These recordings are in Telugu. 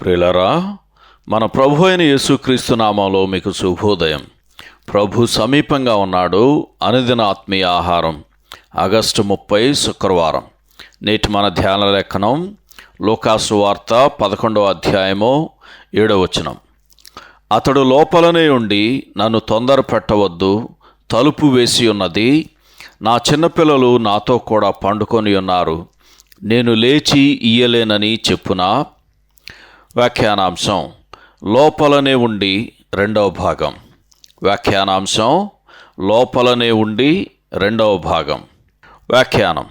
ప్రిలరా మన ప్రభు అయిన యేసుక్రీస్తు నామంలో మీకు శుభోదయం. ప్రభు సమీపంగా ఉన్నాడు అనుదిన ఆత్మీయ ఆహారం. ఆగస్టు ముప్పై శుక్రవారం. నేటి మన ధ్యాన లేఖనం లోకాసు వార్త పదకొండవ అధ్యాయము ఏడవచనం అతడు లోపలనే ఉండి నన్ను తొందర పెట్టవద్దు తలుపు వేసి ఉన్నది నా చిన్నపిల్లలు నాతో కూడా పండుకొని ఉన్నారు నేను లేచి ఇయ్యలేనని చెప్పునా? వ్యాఖ్యానాంశం లోపలనే ఉండి రెండవ భాగం. వ్యాఖ్యానాంశం లోపలనే ఉండి రెండవ భాగం. వ్యాఖ్యానం.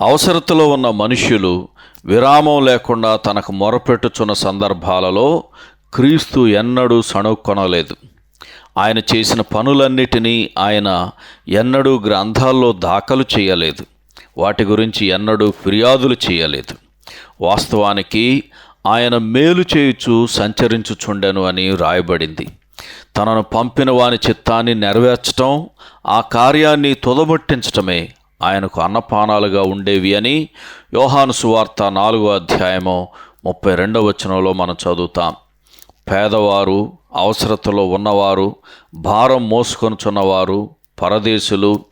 అవసరతలో ఉన్న మనుష్యులు విరామం లేకుండా తనకు మొరపెట్టుచున్న సందర్భాలలో క్రీస్తు ఎన్నడూ సణుక్కొనలేదు ఆయన చేసిన పనులన్నిటినీ ఆయన ఎన్నడూ గ్రంథాల్లో దాఖలు చేయలేదు. వాటి గురించి ఎన్నడూ ఫిర్యాదులు చేయలేదు. వాస్తవానికి ఆయన మేలు చేయుచు సంచరించుచుండెను అని రాయబడింది. తనను పంపిన వాని చిత్తాన్ని నెరవేర్చటం ఆ కార్యాన్ని తుదముట్టించటమే ఆయనకు అన్నపానాలుగా ఉండేవి అని యోహాను సువార్త నాలుగో అధ్యాయము ముప్పై రెండవ వచనంలో మనం చదువుతాం. పేదవారు అవసరతలో ఉన్నవారు భారం మోసుకొనుచున్నవారు పరదేశులు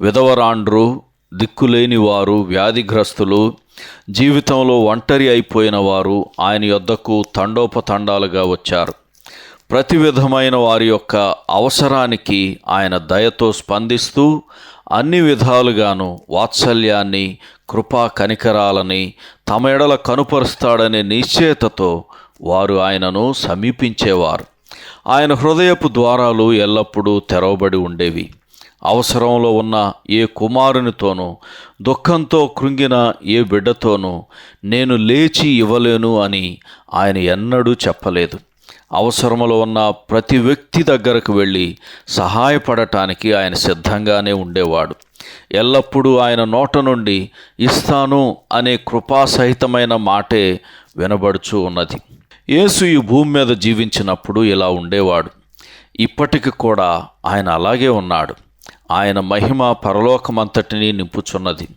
విధవరాండ్రు దిక్కులేని వారు వ్యాధిగ్రస్తులు జీవితంలో ఒంటరి అయిపోయిన వారు ఆయన యొద్దకు తండోపతండాలుగా వచ్చారు. ప్రతి విధమైన వారి యొక్క అవసరానికి ఆయన దయతో స్పందిస్తూ అన్ని విధాలుగాను వాత్సల్యాన్ని కృపా కనికరాలని తమ ఎడల కనుపరుస్తాడనే నిశ్చయతతో వారు ఆయనను సమీపించేవారు. ఆయన హృదయపు ద్వారాలు ఎల్లప్పుడూ తెరవబడి ఉండేవి. అవసరంలో ఉన్న ఏ కుమారునితోనూ దుఃఖంతో కృంగిన ఏ బిడ్డతోనూ నేను లేచి ఇవ్వలేను అని ఆయన ఎన్నడూ చెప్పలేదు. అవసరములో ఉన్న ప్రతి వ్యక్తి దగ్గరకు వెళ్ళి సహాయపడటానికి ఆయన సిద్ధంగానే ఉండేవాడు. ఎల్లప్పుడూ ఆయన నోట నుండి ఇస్తాను అనే కృపాసహితమైన మాటే వినబడుచూ ఉన్నది. యేసు ఈ భూమి మీద జీవించినప్పుడు ఇలా ఉండేవాడు. ఇప్పటికి కూడా ఆయన అలాగే ఉన్నాడు. ఆయన మహిమ పరలోకమంతటినీ నింపుచున్నది.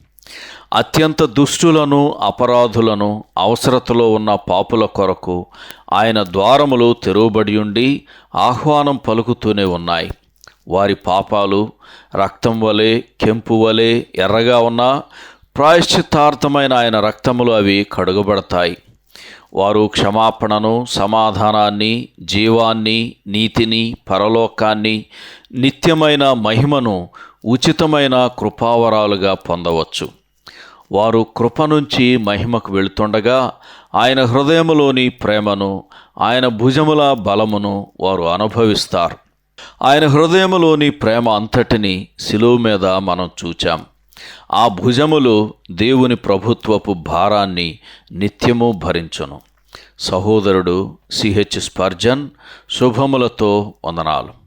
అత్యంత దుష్టులను అపరాధులను అవసరతలో ఉన్న పాపుల కొరకు ఆయన ద్వారములు తెరువబడి ఉండి ఆహ్వానం పలుకుతూనే ఉన్నాయి. వారి పాపాలు రక్తం వలె కెంపు వలె ఎర్రగా ఉన్న ప్రాయశ్చిత్తార్థమైన ఆయన రక్తములు అవి కడుగబడతాయి. వారు క్షమాపణను సమాధానాన్ని జీవాన్ని నీతిని పరలోకాన్ని నిత్యమైన మహిమను ఉచితమైన కృపావరాలుగా పొందవచ్చు. వారు కృప నుంచి మహిమకు వెళుతుండగా ఆయన హృదయములోని ప్రేమను ఆయన భుజముల బలమును వారు అనుభవిస్తారు. ఆయన హృదయములోని ప్రేమ అంతటిని శిలువు మీద మనం చూచాం. ఆ భుజములు దేవుని ప్రభుత్వపు భారాన్ని నిత్యము భరించును. సహోదరుడు సిహెచ్ స్పర్జన్ శుభములతో వందనాలు.